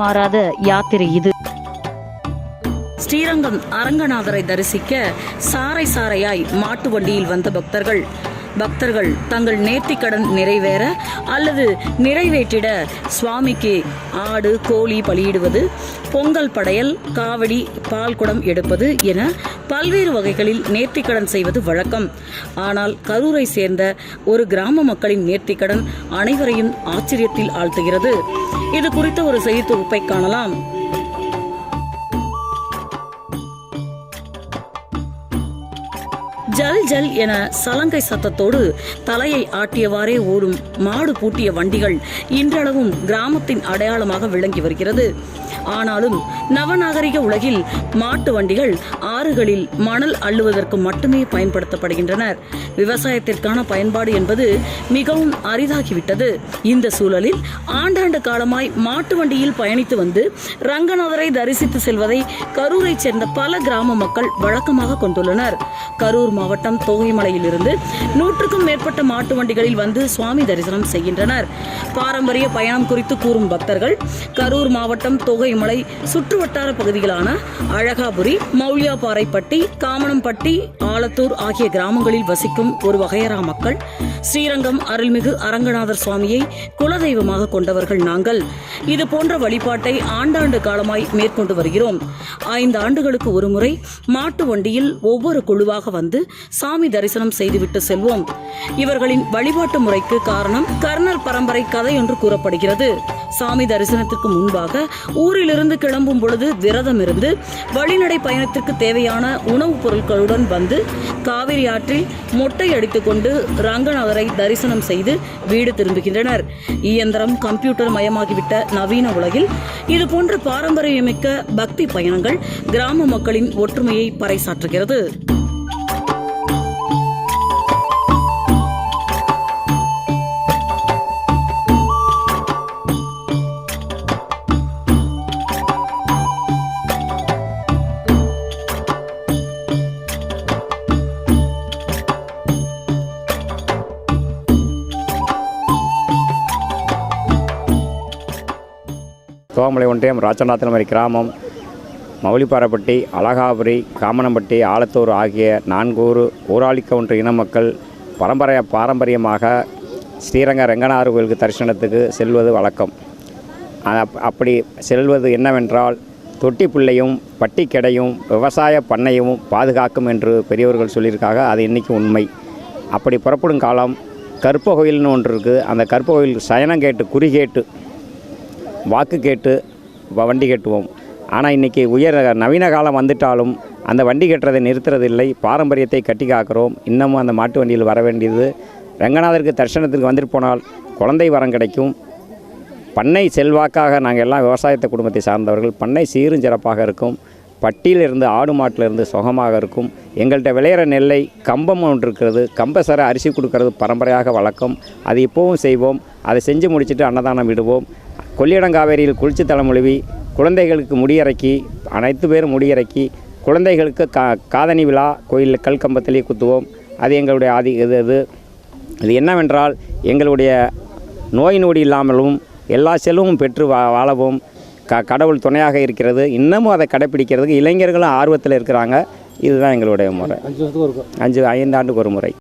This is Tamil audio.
மாறாத யாத்திரை இது. ஸ்ரீரங்கம் அரங்கநாதரை தரிசிக்க சாறை சாறையாய் மாட்டு வண்டியில் வந்த பக்தர்கள் பக்தர்கள் தங்கள் நேர்த்திக்கடன் நிறைவேற அல்லது நிறைவேற்றிட சுவாமிக்கு ஆடு கோழி பலியிடுவது பொங்கல் படையல் காவடி பால்குடம் எடுப்பது என பல்வேறு வகைகளில் நேர்த்திக்கடன் செய்வது வழக்கம். ஆனால் கரூரை சேர்ந்த ஒரு கிராம மக்களின் நேர்த்திக்கடன் அனைவரையும் ஆச்சரியத்தில் ஆழ்த்துகிறது. இது குறித்த ஒரு செய்தி தொகுப்பை காணலாம். ஜல் ஜல் என சலங்கை சத்தத்தோடு தலையை ஆட்டியவாறே ஓடும் மாடு பூட்டிய வண்டிகள் இன்றளவும் கிராமத்தின் அடையாளமாக விளங்கி வருகிறது. ஆனாலும் நவநாகரிக உலகில் மாட்டு வண்டிகள் ஆறுகளில் மணல் அள்ளுவதற்கு மட்டுமே பயன்படுத்தப்படுகின்றனர் விவசாயத்திற்கான பயன்பாடு என்பது மிகவும் அரிதாகிவிட்டது. இந்த சூழலில் ஆண்டாண்டு காலமாய் மாட்டு வண்டியில் பயணித்து வந்து ரங்கநாதரை தரிசித்து செல்வதை கரூரைச் சேர்ந்த பல கிராம மக்கள் வழக்கமாக கொண்டுள்ளனர். கரூர் மாவட்டம் தோகைமலையிலிருந்து நூற்றுக்கும் மேற்பட்ட மாட்டு வண்டிகளில் வந்து சுவாமி தரிசனம் செய்கின்றனர். பாரம்பரிய பயணம் குறித்து கூறும் பக்தர்கள் கரூர் மாவட்டம் தோகைமலை சுற்றுவட்டார பகுதிகளான அழகாபுரி மௌலியாபாறைப்பட்டி காமனம்பட்டி ஆலத்தூர் ஆகிய கிராமங்களில் வசிக்கும் ஒரு வகையரா மக்கள் ஸ்ரீரங்கம் அருள்மிகு அரங்கநாதர் சுவாமியை குலதெய்வமாக கொண்டவர்கள் நாங்கள். இது போன்ற வழிபாட்டை ஆண்டாண்டு காலமாய் மேற்கொண்டு வருகிறோம். ஐந்து ஆண்டுகளுக்கு ஒருமுறை மாட்டு வண்டியில் ஒவ்வொரு குழுவாக வந்து சாமி தரிசனம் செய்துவிட்டு செல்வோம். இவர்களின் வழிபாட்டு முறைக்கு காரணம் கர்ணர் பரம்பரை கதை என்று கூறப்படுகிறது. சாமி தரிசனத்துக்கு முன்பாக ஊரிலிருந்து கிளம்பும் பொழுது விரதம் இருந்து வழிநடை பயணத்திற்கு தேவையான உணவுப் பொருட்களுடன் வந்து காவிரி ஆற்றில் மொட்டை அடித்துக்கொண்டு ரங்கநாதரை தரிசனம் செய்து வீடு திரும்புகின்றனர். இயந்திரம் கம்ப்யூட்டர் மயமாகிவிட்ட நவீன உலகில் இது போன்ற பாரம்பரியமிக்க பக்தி பயணங்கள் கிராம மக்களின் ஒற்றுமையை பறைசாற்றுகிறது. தோமலை ஒன்றியம் ராச்சநாத்தனமரி கிராமம் மௌலிப்பாறைப்பட்டி அழகாபுரி காமனம்பட்டி ஆலத்தூர் ஆகிய நான்கூறு ஊராளி கவுண்டர் இன மக்கள் பரம்பரைய பாரம்பரியமாக ஸ்ரீரங்க ரெங்கனார் கோயிலுக்கு தரிசனத்துக்கு செல்வது வழக்கம். அப்படி செல்வது என்னவென்றால் தொட்டி பிள்ளையும் பட்டி விவசாய பண்ணையும் பாதுகாக்கும் என்று பெரியவர்கள் சொல்லியிருக்காங்க. அது இன்றைக்கி உண்மை. அப்படி புறப்படும் காலம் கற்ப கோயில்னு ஒன்று இருக்குது அந்த கற்ப கோயில் சயனம் கேட்டு குறி கேட்டு வாக்கு கேட்டு வ- வண்டி கட்டுவோம். ஆனால் இன்றைக்கி உயர் நவீன காலம் வந்துட்டாலும் அந்த வண்டி கட்டுறதை நிறுத்துறதில்லை. பாரம்பரியத்தை கட்டி காக்கிறோம். இன்னமும் அந்த மாட்டு வண்டியில் வர வேண்டியது. ரங்கநாதருக்கு தரிசனத்துக்கு வந்துட்டு போனால் குழந்தை வரம் கிடைக்கும். பண்ணை செல்வாக்காக நாங்கள் எல்லாம் விவசாயத்தை குடும்பத்தை சார்ந்தவர்கள். பண்ணை சீரும் சிறப்பாக இருக்கும். பட்டியிலிருந்து ஆடு மாட்டிலிருந்து சுகமாக இருக்கும். எங்கள்கிட்ட விளையிற நெல்லை கம்பம் ஒன்று இருக்கிறது. கம்பசர அரிசி கொடுக்கறது பரம்பரையாக வழக்கம். அது இப்போவும் செய்வோம். அதை செஞ்சு முடிச்சுட்டு அன்னதானம் விடுவோம். கொள்ளிடங்காவேரியில் குளிச்சு தலைமொழிவி குழந்தைகளுக்கு முடியிறக்கி அனைத்து பேரும் முடியிறக்கி குழந்தைகளுக்கு கா காதணி விழா கோயிலில் கல்கம்பத்திலே குத்துவோம். அது எங்களுடைய ஆதி இது இது. இது என்னவென்றால் எங்களுடைய நோய் நொடி இல்லாமலும் எல்லா செல்வமும் பெற்று வா வாழவும் க கடவுள் துணையாக இருக்கிறது. இன்னமும் அதை கடைப்பிடிக்கிறதுக்கு இளைஞர்களும் ஆர்வத்தில் இருக்கிறாங்க. இதுதான் எங்களுடைய முறை. அஞ்சு ஐந்து ஆண்டுக்கு ஒரு முறை.